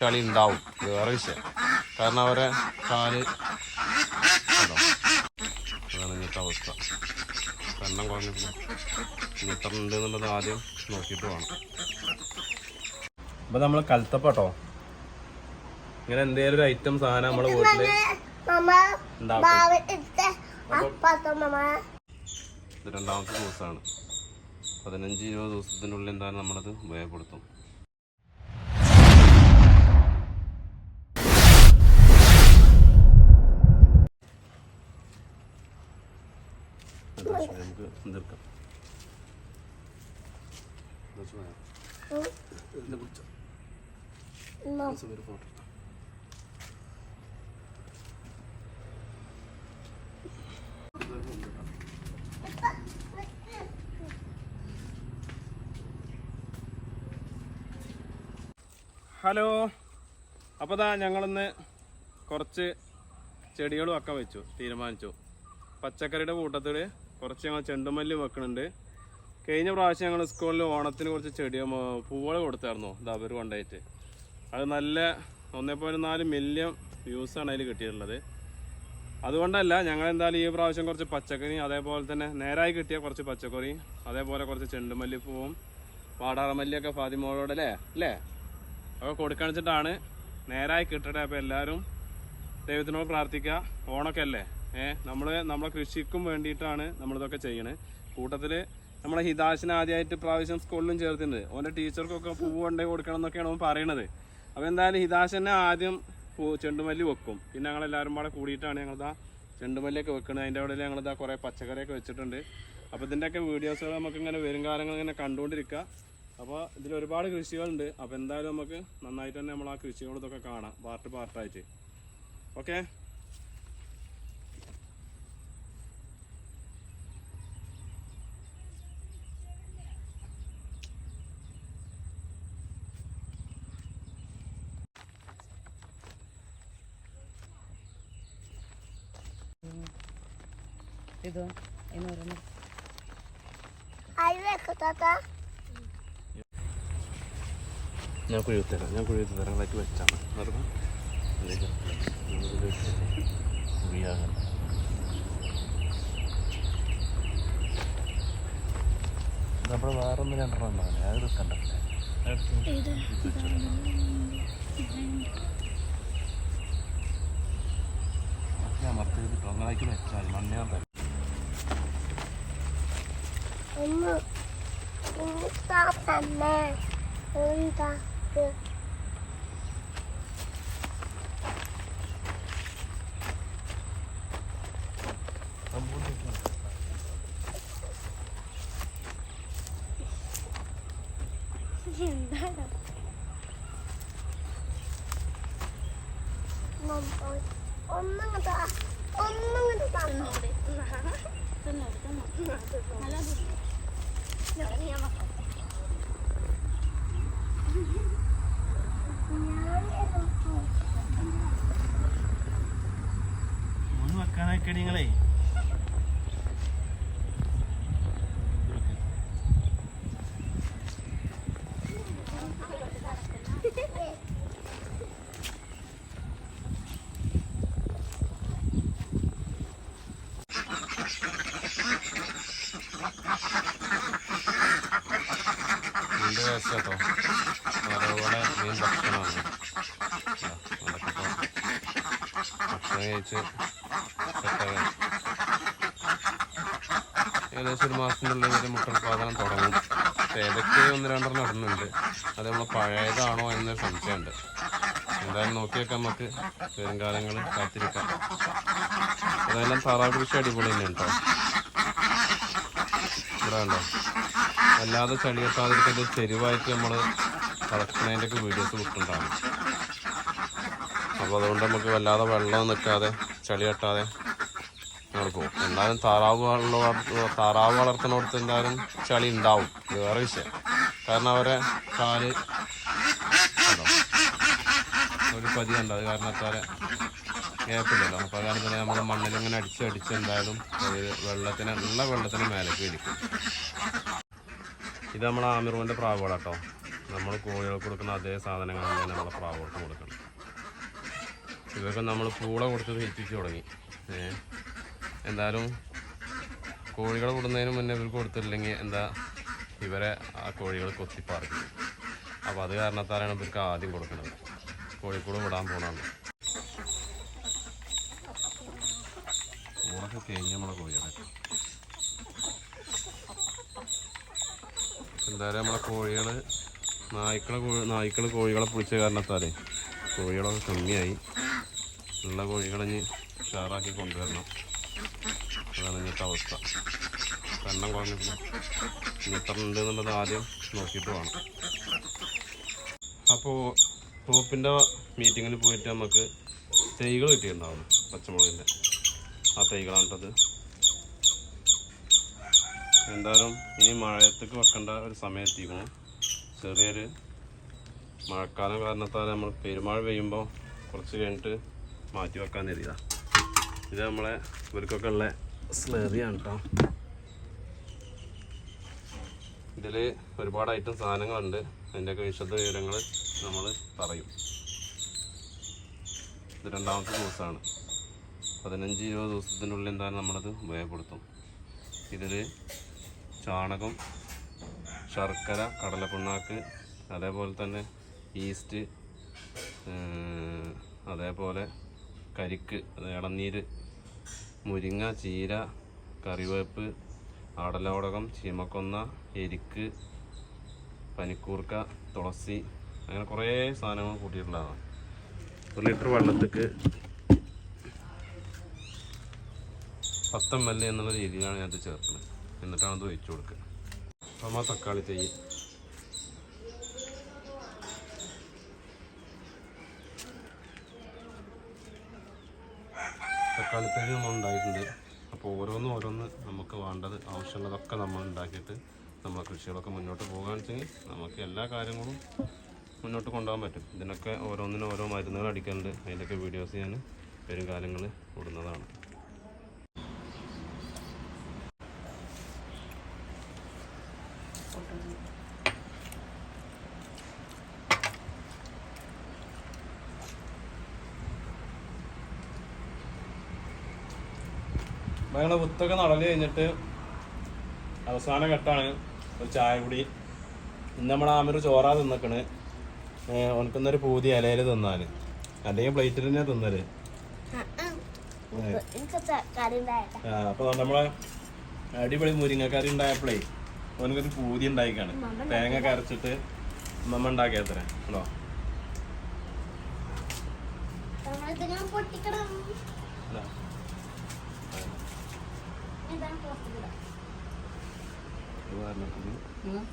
ചളി ഉണ്ടാവും. വേറെ വിഷയം. കാരണം അവരെ കാൽ? അതാണ് ഇങ്ങനത്തെ അവസ്ഥ. കണ്ണം കുറഞ്ഞിട്ടില്ല. ഇനി എത്ര ഉണ്ട് എന്നുള്ളത് ആദ്യം നോക്കിയിട്ട് വേണം അപ്പൊ നമ്മൾ കലത്തപ്പട്ടോ ഇങ്ങനെ എന്തേലും ഒരു ഐറ്റം സാധനം നമ്മളെ വീട്ടിൽ ഇത് രണ്ടാമത്തെ ദിവസമാണ് പതിനഞ്ച് ഇരുപത് ദിവസത്തിനുള്ളിൽ എന്തായാലും നമ്മളത് ഉപയോഗപ്പെടുത്തും. എടുക്കാം. ഹലോ. അപ്പോൾ ദാ ഞങ്ങളിന്ന് കുറച്ച് ചെടികളും ഒക്കെ വെച്ചു തീരുമാനിച്ചു. പച്ചക്കറിയുടെ കൂട്ടത്തിൽ കുറച്ച് ഞങ്ങൾ ചെണ്ടുമല്ലി വെക്കുന്നുണ്ട് കഴിഞ്ഞ പ്രാവശ്യം ഞങ്ങൾ സ്കൂളിൽ ഓണത്തിന് കുറച്ച് ചെടി പൂവുകൾ കൊടുത്തായിരുന്നു. അവർ കൊണ്ടായിട്ട് അത് നല്ല ഒന്നേ പോയിന്റ് നാല് മില്യൺ വ്യൂസാണ് അതിൽ കിട്ടിയിട്ടുള്ളത്. അതുകൊണ്ടല്ല ഞങ്ങൾ എന്തായാലും ഈ പ്രാവശ്യം കുറച്ച് പച്ചക്കറി അതേപോലെ തന്നെ നേരായി കിട്ടിയ കുറച്ച് പച്ചക്കറി അതേപോലെ കുറച്ച് ചെണ്ടുമല്ലി പൂവും വാടാറമല്ലിയൊക്കെ ഫാതിമോളോട് അല്ലേ? അല്ലേ? ഒക്കെ കൊടുക്കാണിച്ചിട്ടാണ് നേരായി കിട്ടട്ടെ അപ്പോൾ എല്ലാവരും ദൈവത്തിനോട് പ്രാർത്ഥിക്കുക. ഓണൊക്കെ അല്ലേ? ഏഹ് നമ്മൾ നമ്മളെ കൃഷിക്കും വേണ്ടിയിട്ടാണ് നമ്മളിതൊക്കെ ചെയ്യണത് കൂട്ടത്തിൽ നമ്മളെ ഹിതാശിനെ ആദ്യമായിട്ട് പ്രാവശ്യം സ്കൂളിലും ചേർത്തിട്ടുണ്ട്. ഓന്റെ ടീച്ചർക്കൊക്കെ പൂവ് കൊണ്ടേ കൊടുക്കണം എന്നൊക്കെയാണ് അവൻ പറയണത്. അപ്പോൾ എന്തായാലും ഹിതാശനെ ആദ്യം ചെണ്ടുമല്ലി വെക്കും. പിന്നെ ഞങ്ങളെല്ലാവരും കൂടെ കൂടിയിട്ടാണ് ഞങ്ങളിതാ ചെണ്ടുമല്ലിയൊക്കെ വെക്കുന്നത് അതിന്റെ അവിടെ ഞങ്ങളിതാ കുറേ പച്ചക്കറിയൊക്കെ വെച്ചിട്ടുണ്ട്. അപ്പോൾ ഇതിന്റെയൊക്കെ വീഡിയോസുകൾ നമുക്ക് ഇങ്ങനെ വരും കാലങ്ങൾ ഇങ്ങനെ കണ്ടുകൊണ്ടിരിക്കുക അപ്പോൾ ഇതിൽ ഒരുപാട് കൃഷികളുണ്ട്. അപ്പോൾ എന്തായാലും നമുക്ക് നന്നായിട്ട് തന്നെ നമ്മൾ ആ കൃഷികളൊക്കെ കാണാം. പാർട്ട് പാർട്ടായിട്ട്. ഓക്കെ? ഇത് എന്ന് പറയുന്നത്. ഞാൻ കുഴി തരാം ഞാൻ കുഴി തരാം അതൊക്കെ വെച്ചാണ് നമ്മൾ കുഴിയാകണം വേറെ ഒന്ന് രണ്ടെണ്ണം ഉണ്ടാവില്ല? അത് എടുക്കണ്ടല്ലേ ഞാൻ മറത്ത് കിട്ടും. അങ്ങനെ വെച്ചാൽ മണ്ണേ 엄마, 이따 밤에 우리가 그 엄마가 다 엄마가 다 안 나오래. വെക്കാനൊക്കെ നിങ്ങളേ. കേട്ടോ. അതേപോലെ മീൻ ഭക്ഷണമാണ്. ഭക്ഷണം കഴിച്ച് ഏകദേശം ഒരു മാസത്തിനുള്ളിൽ ഒരു മുട്ടുൽപാദനം തുടങ്ങും. പക്ഷേ ഏതൊക്കെ ഒന്ന് രണ്ടെണ്ണം ഇടുന്നുണ്ട് അത് നമ്മൾ പഴയതാണോ എന്നൊരു സംശയമുണ്ട്. എന്തായാലും നോക്കിയേക്കാം നമുക്ക് വരും കാലങ്ങൾ കാത്തിരിക്കാം. അതെല്ലാം താറാവ് കൃഷി അടിപൊളി തന്നെ കേട്ടോ. ഇവിടെ ഉണ്ടോ അല്ലാതെ ചളി കെട്ടാതിരിക്കുന്ന തെരുവായിട്ട് നമ്മൾ കളക്കുന്നതിന്റെ വീഡിയോസ് വിട്ടുണ്ടാകും അപ്പോൾ അതുകൊണ്ട് നമുക്ക് വല്ലാതെ വെള്ളം നിൽക്കാതെ ചളി കെട്ടാതെ ഞങ്ങൾ പോകും. എന്തായാലും താറാവ് താറാവ് വളർത്തുന്നിടത്ത് എന്തായാലും ചളി ഉണ്ടാവും. വേറെ വിഷയം. കാരണം അവരെ കാൽ ഒരു പതി ഉണ്ട്. അത് കാരണത്താൽ ഗ്യാപ്പില്ലല്ലോ അപ്പോൾ കാരണം തന്നെ നമ്മൾ മണ്ണിലിങ്ങനെ അടിച്ച് അടിച്ച് എന്തായാലും വെള്ളത്തിന് നല്ല വെള്ളത്തിന് മേലേക്ക് ഇരിക്കും ഇത് നമ്മൾ ആമിറൂന്റെ ആമിറുവിന്റെ കേട്ടോ നമ്മൾ കോഴികൾക്ക് കൊടുക്കുന്ന അതേ സാധനങ്ങൾ തന്നെ നമ്മളെ പ്രാവുകൾക്ക് കൊടുക്കണം. ഇവയൊക്കെ നമ്മൾ പൂള കൊടുത്ത് ഹെൽപ്പിച്ച് തുടങ്ങി. എന്തായാലും കോഴികൾ വിടുന്നതിന് മുന്നേ ഇവർക്ക് കൊടുത്തില്ലെങ്കിൽ എന്താ ഇവരെ ആ കോഴികൾ കൊത്തിപ്പാറിക്കും അപ്പോൾ അത് കാരണത്താലാണ് ഇവർക്ക് ആദ്യം കൊടുക്കുന്നത്. കോഴിക്കൂട് വിടാൻ പോകണമെന്ന് ഊറൊക്കെ കഴിഞ്ഞ നമ്മളെ കോഴികളെ എന്തായാലും നമ്മളെ കോഴികൾ നായ്ക്കളെ കോഴി നായ്ക്കൾ കോഴികളെ പൊളിച്ച കാരണത്താലേ കോഴികളൊക്കെ കമ്മിയായി. ഉള്ള കോഴികളെ ഇനി ഉഷാറാക്കി കൊണ്ടുവരണം. അതാണ് ഇന്നത്തെ അവസ്ഥ. എണ്ണം കുറഞ്ഞിട്ടില്ല. ഇന്നെത്ര ഉണ്ട് എന്നുള്ളത് ആദ്യം നോക്കിയിട്ട് വേണം അപ്പോൾ ടോപ്പിന്റെ മീറ്റിങ്ങിൽ പോയിട്ട് നമുക്ക് തൈകൾ കിട്ടിയിട്ടുണ്ടാവും പച്ചമുളകിന്റെ ആ തൈകളാണ് കേട്ടത്. എന്തായാലും ഇനി മഴയത്തേക്ക് വെക്കേണ്ട ഒരു സമയം ചെറിയൊരു മഴക്കാലം കാരണത്താൽ നമ്മൾ പെരുമഴ പെയ്യുമ്പോൾ കുറച്ച് കഴിഞ്ഞിട്ട് മാറ്റി വെക്കാൻ തരിക ഇത് നമ്മളെ ഇവർക്കൊക്കെ ഉള്ള സ്ലറിയാണ് കേട്ടോ ഇതിൽ ഒരുപാട് ഐറ്റം സാധനങ്ങളുണ്ട്. അതിന്റെയൊക്കെ വിശദ വിവരങ്ങൾ നമ്മൾ പറയും. ഇത് രണ്ടാമത്തെ ദിവസമാണ് പതിനഞ്ച് ഇരുപത് ദിവസത്തിനുള്ളിൽ എന്തായാലും നമ്മളത് ഉപയോഗപ്പെടുത്തും. ഇതിൽ ചാണകം ശർക്കര കടലപ്പിണ്ണാക്ക് അതേപോലെ തന്നെ ഈസ്റ്റ് അതേപോലെ കരിക്ക് ഇളനീര് മുരിങ്ങ ചീര കറിവേപ്പ് ആടലോടകം ചീമക്കൊന്ന എരിക്ക് പനിക്കൂർക്ക തുളസി അങ്ങനെ കുറേ സാധനങ്ങൾ കൂട്ടിയിട്ടുള്ളതാണ്. ഒരു ലിറ്റർ വെള്ളത്തേക്ക് പത്തം വല്ല എന്നുള്ള രീതിയിലാണ് ഞാനത് ചേർക്കുന്നത്. എന്നിട്ടാണ് അത് ഒഴിച്ചു കൊടുക്കുക. അപ്പം ആ തക്കാളി തൈ. തക്കാളി തൈ നമ്മൾ ഉണ്ടായിട്ടുണ്ട്. അപ്പോൾ ഓരോന്ന് ഓരോന്ന് നമുക്ക് വേണ്ടത് ആവശ്യമുള്ളതൊക്കെ നമ്മൾ ഉണ്ടാക്കിയിട്ട് നമ്മളെ കൃഷികളൊക്കെ മുന്നോട്ട് പോകുകയാണെന്ന് വെച്ചെങ്കിൽ നമുക്ക് എല്ലാ കാര്യങ്ങളും മുന്നോട്ട് കൊണ്ടുപോകാൻ പറ്റും. ഇതിനൊക്കെ ഓരോന്നിനും ഓരോ മരുന്നുകൾ അടിക്കാറുണ്ട് അതിന്റെയൊക്കെ വീഡിയോസ് ഞാൻ വരും കാലങ്ങളിൽ ഇടുന്നതാണ്. ഞങ്ങളെ വിത്തൊക്കെ നടൽ കഴിഞ്ഞിട്ട് അവസാന ഘട്ടമാണ് ഒരു ചായ കുടി. ഇന്ന് നമ്മൾ ആമൊരു ചോറാ തിന്നക്കണ്. ഉനക്കുന്നൊരു പൂതി ഇലയിൽ തിന്നാൽ അല്ലെങ്കിൽ പ്ലേറ്റിൽ തന്നെ തിന്നൽ. അപ്പൊ നമ്മളെ അടിപൊളി മുരിങ്ങക്കറി ഉണ്ടായപ്പോഴേ ഓനക്കൊരു പൂതി ഉണ്ടായിക്കാണ്. തേങ്ങ കരച്ചിട്ട് നമ്മ ഉണ്ടാക്കിയത്ര ഉണ്ടോ? നമ്മളിത് ഞാൻ